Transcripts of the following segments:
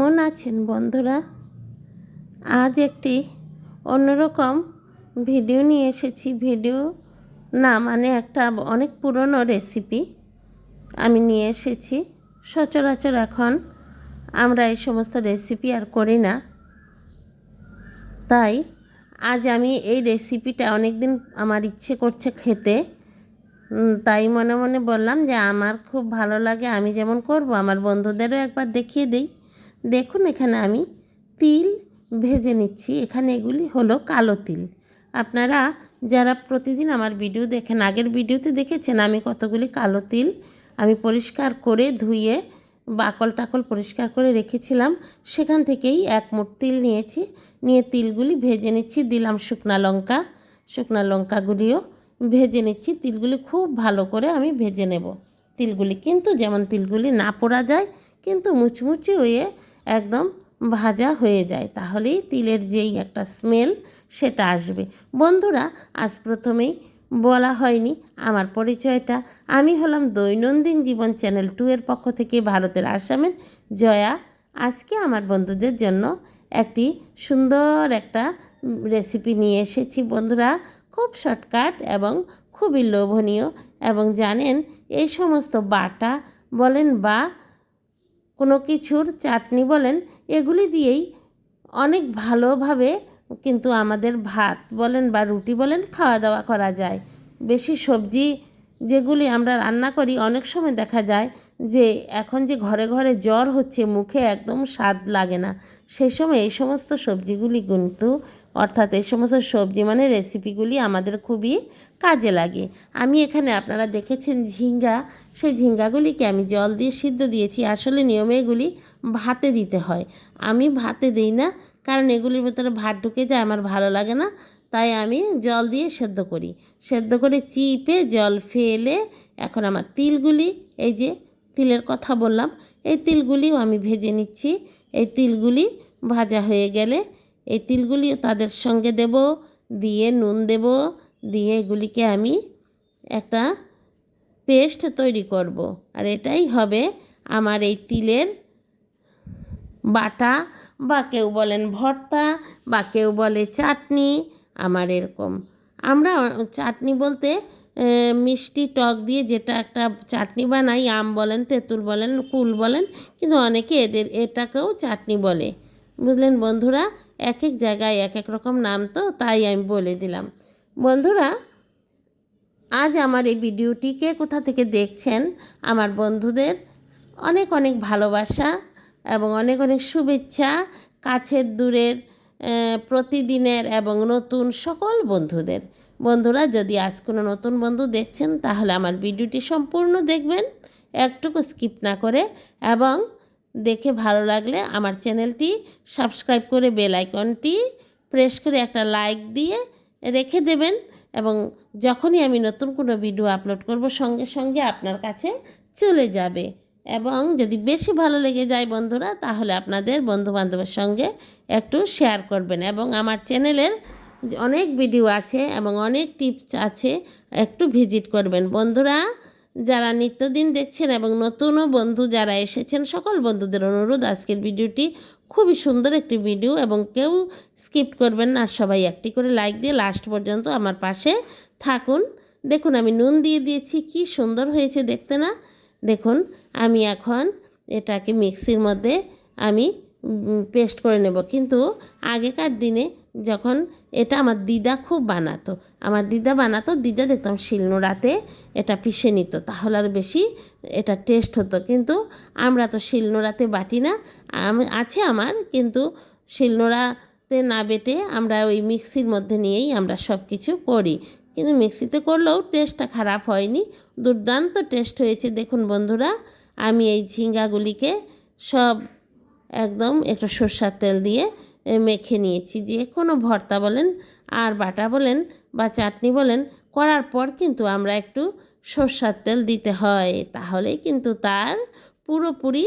কেমন আছেন বন্ধুরা? আজ একটি অন্যরকম ভিডিও নিয়ে এসেছি। ভিডিও না মানে একটা অনেক পুরনো রেসিপি আমি নিয়ে এসেছি। সচরাচর এখন আমরা এই সমস্ত রেসিপি আর করি না। তাই আজ আমি এই রেসিপিটা অনেক দিন আমার ইচ্ছে করছে খেতে। তাই মনে মনে বললাম যে আমার খুব ভালো লাগে, আমি যেমন করব, আমার বন্ধুদেরও একবার দেখিয়ে দিই। দেখুন এখানে আমি তিল ভেজে নিচ্ছি। এখানে এগুলি হলো কালো তিল। আপনারা যারা প্রতিদিন আমার ভিডিও দেখেন, আগের ভিডিওতে দেখেছেন আমি কতগুলি কালো তিল আমি পরিষ্কার করে ধুয়ে বাকল টাকল পরিষ্কার করে রেখেছিলাম। সেখান থেকেই এক মুঠ তিল নিয়েছি। নিয়ে তিলগুলি ভেজে নিচ্ছি। দিলাম শুকনা লঙ্কা, শুকনা লঙ্কাগুলিও ভেজে নিচ্ছি। তিলগুলি খুব ভালো করে আমি ভেজে নেব। তিলগুলি কিন্তু যেমন তিলগুলি না পোড়া যায়, কিন্তু মুচমুচে হয়ে একদম ভাজা হয়ে যায়। তাহলেই তিলের যেই একটা স্মেল সেটা আসবে। বন্ধুরা, আজ প্রথমেই বলা হয়নি আমার পরিচয়টা। আমি হলাম দৈনন্দিন জীবন চ্যানেল টু এর পক্ষ থেকে ভারতের আসামের জয়া। আজকে আমার বন্ধুদের জন্য একটি সুন্দর একটা রেসিপি নিয়ে এসেছি। বন্ধুরা, খুব শর্টকাট এবং খুবই লোভনীয় এবং জানেন এই সমস্ত বাটা বলেন বা কোনো কিছুর চাটনি বলেন, এগুলি দিয়েই অনেক ভালোভাবে কিন্তু আমাদের ভাত বলেন বা রুটি বলেন খাওয়া দাওয়া করা যায়। বেশি সবজি যেগুলি আমরা রান্না করি, অনেক সময় দেখা যায় যে এখন যে ঘরে ঘরে জ্বর হচ্ছে, মুখে একদম স্বাদ লাগে না। সেই সময় এই সমস্ত সবজিগুলি কিন্তু, অর্থাৎ এই সমস্ত সবজি মানে রেসিপিগুলি আমাদের খুবই কাজে লাগে। আমি এখানে আপনারা দেখেছেন ঝিঙ্গা। সেই ঝিঙ্গাগুলিকে আমি জল দিয়ে সিদ্ধ দিয়েছি। আসলে নিয়মে এগুলি ভাতে দিতে হয়। আমি ভাতে দিই না, কারণ এগুলির ভেতরে ভাত ঢুকে যায়, আমার ভালো লাগে না। তাই আমি জল দিয়ে সেদ্ধ করি। সেদ্ধ করে চিপে জল ফেলে এখন আমার তিলগুলি, এই যে তিলের কথা বললাম, এই তিলগুলিও আমি ভেজে নিচ্ছি। এই তিলগুলি ভাজা হয়ে গেলে এই তিলগুলিও তাদের সঙ্গে দেব, দিয়ে নুন দেব, দিয়ে এগুলিকে আমি একটা পেস্ট তৈরি করব। আর এটাই হবে আমার এই তিলের বাটা, বা কেউ বলেন ভর্তা, বা কেউ বলে চাটনি। আমার এরকম। আমরা চাটনি বলতে মিষ্টি টক দিয়ে যেটা একটা চাটনি বানাই, আম বলেন, তেঁতুল বলেন, কুল বলেন, কিন্তু অনেকে এদের, এটাকেও চাটনি বলে। বুঝলেন বন্ধুরা? এক এক জায়গায় এক এক রকম নাম তো, তাই আমি বলে দিলাম। বন্ধুরা, আজ আমার এই ভিডিওটিকে কোথা থেকে দেখছেন? আমার বন্ধুদের অনেক অনেক ভালোবাসা এবং অনেক অনেক শুভেচ্ছা, কাছের দূরের প্রতিদিনের এবং নতুন সকল বন্ধুদের। বন্ধুরা, যদি আজ কোনো নতুন বন্ধু দেখছেন, তাহলে আমার ভিডিওটি সম্পূর্ণ দেখবেন, একটুকু স্কিপ না করে, এবং দেখে ভালো লাগলে আমার চ্যানেলটি সাবস্ক্রাইব করে বেল আইকনটি প্রেস করে একটা লাইক দিয়ে রেখে দেবেন, এবং যখনই আমি নতুন কোনো ভিডিও আপলোড করব, সঙ্গে সঙ্গে আপনার কাছে চলে যাবে। এবং যদি বেশি ভালো লেগে যায় বন্ধুরা, তাহলে আপনাদের বন্ধু বান্ধবের সঙ্গে একটু শেয়ার করবেন। এবং আমার চ্যানেলের অনেক ভিডিও আছে এবং অনেক টিপস আছে, একটু ভিজিট করবেন। বন্ধুরা, যারা নিত্যদিন দেখছেন এবং নতুনও বন্ধু যারা এসেছেন, সকল বন্ধুদের অনুরোধ আজকের ভিডিওটি খুবই সুন্দর একটি ভিডিও এবং কেউ স্কিপ করবেন না। সবাই একটি করে লাইক দিয়ে লাস্ট পর্যন্ত আমার পাশে থাকুন। দেখুন, আমি নুন দিয়ে দিয়েছি, কি সুন্দর হয়েছে দেখতে না? দেখুন, আমি এখন এটাকে মিক্সির মধ্যে আমি পেস্ট করে নেব। কিন্তু আগেকার দিনে যখন এটা আমার দিদা খুব বানাতো, আমার দিদা বানাতো, দিদা দেখতাম শিলনোড়াতে এটা পিষে নিত, তাহলে আর বেশি এটা টেস্ট হতো। কিন্তু আমরা তো শিলনোড়াতে বাটি না আছে আমার, কিন্তু শিলনোড়াতে না বেটে আমরা ওই মিক্সির মধ্যে নিয়েই আমরা সব কিছু করি। কিন্তু মিক্সিতে করলেও টেস্টটা খারাপ হয়নি। দুর্দান্ত টেস্ট হয়েছে, দেখুন বন্ধুরা। আমি এই ঝিঙ্গাগুলিকে সব একদম একটু সর্ষার তেল দিয়ে মেখে নিয়েছি। যে কোনো ভর্তা বলেন, আর বাটা বলেন, বা চাটনি বলেন, করার পর কিন্তু আমরা একটু সর্ষার তেল দিতে হয়। তাহলে কিন্তু তার পুরোপুরি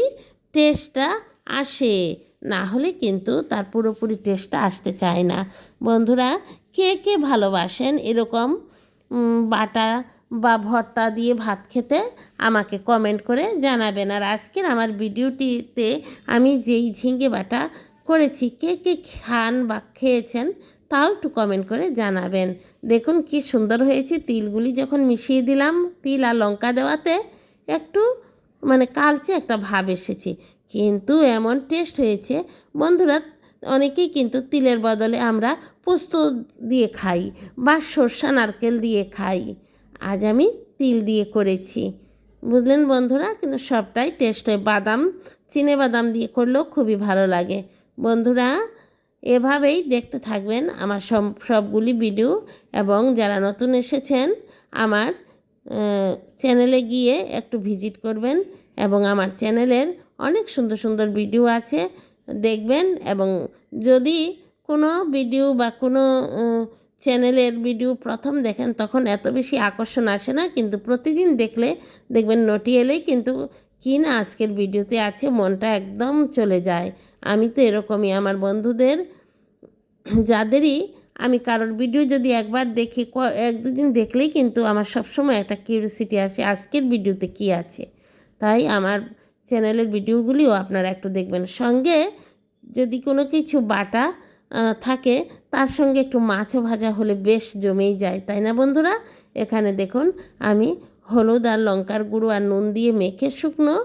টেস্টটা আসে। না হলে কিন্তু তার পুরোপুরি টেস্টটা আসতে চায় না। বন্ধুরা কে কে ভালোবাসেন? এরকম বাটা বা ভর্তা দিয়ে ভাত খেতে আমাকে কমেন্ট করে জানাবেন। আর আজকের আমার ভিডিওটিতে আমি যেই ঝিঙে বাটা করেছি, কে কে খান বা খেয়েছেন তাও একটু কমেন্ট করে জানাবেন। দেখুন কি সুন্দর হয়েছে, তিলগুলি যখন মিশিয়ে দিলাম, তিল আর লঙ্কা দেওয়াতে একটু মানে কালচে একটা ভাব এসেছে। কিন্তু এমন টেস্ট হয়েছে, বন্ধুরা অনেকেই কিন্তু তিলের বদলে আমরা পোস্ত দিয়ে খাই বা সর্ষা নারকেল দিয়ে খাই। আজ আমি তিল দিয়ে করেছি। বুঝলেন বন্ধুরা, কিন্তু সবটাই টেস্ট হয় বাদাম, চিনে বাদাম দিয়ে করলেও খুবই ভালো লাগে। বন্ধুরা, এভাবেই দেখতে থাকবেন আমার সব সবগুলি ভিডিও এবং যারা নতুন এসেছেন আমার চ্যানেলে গিয়ে একটু ভিজিট করবেন এবং আমার চ্যানেলের অনেক সুন্দর সুন্দর ভিডিও আছে। দেখবেন এবং যদি কোনো ভিডিও বা কোনো চ্যানেলের ভিডিও প্রথম দেখেন তখন এত বেশি আকর্ষণ আসে না, কিন্তু প্রতিদিন দেখলে দেখবেন নোটি এলেই কিন্তু কি না আজকের ভিডিওতে আছে, মনটা একদম চলে যায়। আমি তো এরকমই আমার বন্ধুদের, যাদেরই আমি কারোর ভিডিও যদি একবার দেখি এক দুদিন দেখলেই কিন্তু আমার সবসময় একটা কিউরিসিটি আসে, আজকের ভিডিওতে কি আছে। তাই আমার চ্যানেলের ভিডিওগুলিও আপনারা একটু দেখবেন। সঙ্গে যদি কোনো কিছু বাটা থাকে, তার সঙ্গে একটু মাছও ভাজা হলে বেশ জমেই যায়, তাই না বন্ধুরা? এখানে দেখুন, আমি হলুদ আর লঙ্কার গুঁড়ো আর নুন দিয়ে মেখে শুকনো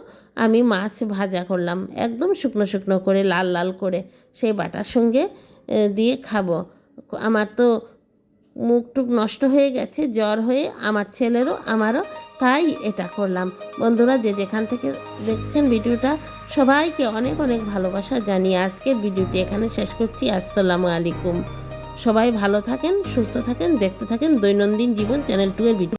আমি মাছ ভাজা করলাম। একদম শুকনো শুকনো করে, লাল লাল করে সেই বাটার সঙ্গে দিয়ে খাব। আমার তো মুখ টুক নষ্ট হয়ে গেছে, জ্বর হয়ে আমার ছেলেরও, আমারও তাই এটা করলাম। বন্ধুরা, যে যেখান থেকে দেখছেন ভিডিওটা, সবাইকে অনেক অনেক ভালোবাসা জানিয়ে আজকের ভিডিওটি এখানে শেষ করছি। আসসালামু আলাইকুম। সবাই ভালো থাকেন, সুস্থ থাকেন, দেখতে থাকেন দৈনন্দিন জীবন চ্যানেল টু এর ভিডিও।